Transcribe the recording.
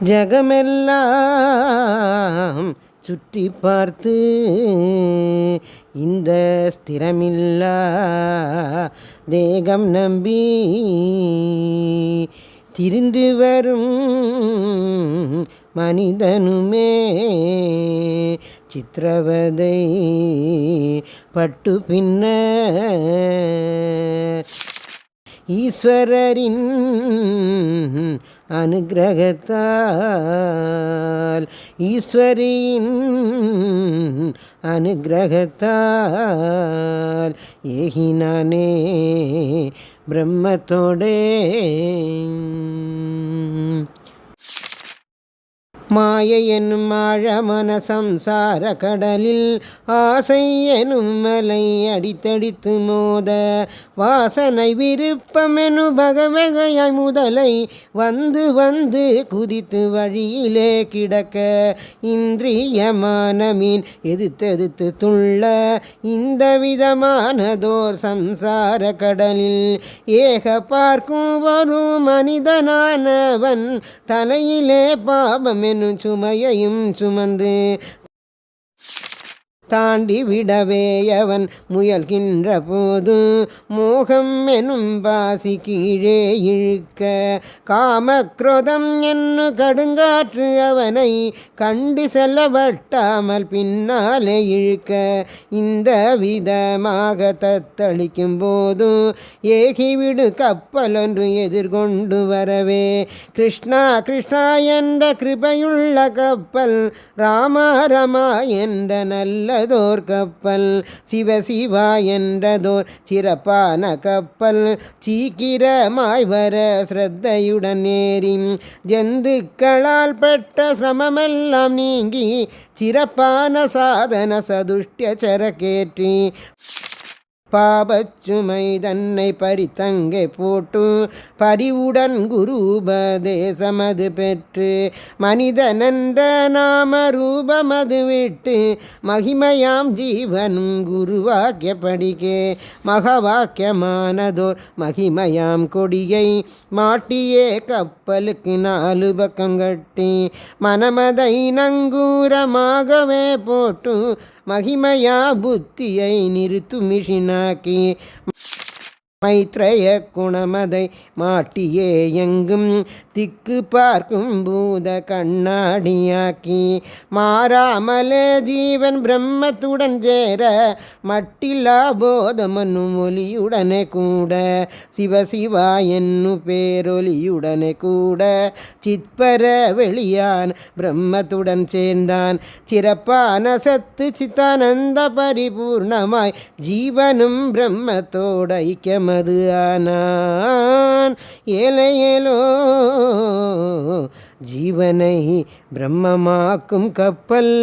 ஜகமெல்லாம் சுற்றி பார்த்து இந்த ஸ்திரமில்லா தேகம் நம்பி திரிந்து வரும் மனிதனுமே சித்திரவதை பட்டு பின்ன ஈஸ்வரரின் அனுகிரகத்தால் ஈஸ்வரியின் அனுகிரகத்தால் ஏகினானே பிரம்மத்தோடே. மாயை என்னும் ஆழமன சம்சார கடலில் ஆசை எனும் மலை அடித்தடித்து மோத வாசனை விருப்பமெனு பகவகையாய் முதலை வந்து வந்து குதித்து வழியிலே கிடக்க இந்திரியமான மீன் எதிர்த்தெதிர்த்து துள்ள இந்த விதமானதோர் சம்சார கடலில் ஏக பார்க்கும் வரும் மனிதனானவன் தலையிலே பாபமென் சுமையையும் சுமந்து தாண்டி விடவேயவன் முயல்கின்ற போது மோகம் எனும் பாசி கீழே இழுக்க காமக்ரோதம் என்று கடுங்காற்று அவனை கண்டு செல்லவட்டாமல் பின்னாலே இழுக்க இந்த விதமாக தத்தளிக்கும் போது ஏகிவிடு கப்பலொன்று எதிர்கொண்டு வரவே கிருஷ்ணா கிருஷ்ணா என்ற கிருபையுள்ள கப்பல் ராமா ரமா என்ற நல்ல என்றதோர் கப்பல் சிவ சிவா என்றதோர் சிறப்பான கப்பல். சீக்கிரமாய் வர ஸ்ரத்தையுடன் ஏறி ஜந்துக்களால் பட்ட சிரமமெல்லாம் நீங்கி சிறப்பான சாதன சதுஷ்டிய சரக்கேற்றி. பாபச்சுமை தன்னை பரித்தங்கை போட்டு பரிவுடன் குருபதேசமது பெற்று மனிதனென்ற நாம ரூபமது விட்டு மகிமையாம் ஜீவனும் குருவாக்கியபடிக்கே மகவாக்கியமானதோர் மகிமையாம் கொடியை மாட்டியே கப்பலுக்கு நாலு பக்கம் கட்டி மனமதை நங்கூரமாகவே போட்டு మహిమయా బుద్ధి అయి నిరుతుమిషినాకి மைத்ரய குணமதை மாட்டியே எங்கும். திக்கு பார்க்கும் பூத கண்ணாடியாக்கி மாறாமலே ஜீவன் பிரம்மத்துடன் சேர மட்டில்லா போதமனு ஒலியுடனே கூட. சிவசிவா என்னு பேரொலியுடனே கூட. சித்பர வெளியான் பிரம்மத்துடன் சேர்ந்தான். சிறப்பான சத்து சித்தானந்த பரிபூர்ணமாய் ஜீவனும் பிரம்மத்தோட ஐக்கியம் மது ஆனான் ஏழையலோ ஜீவனை பிரம்மமாக்கும் கப்பல்.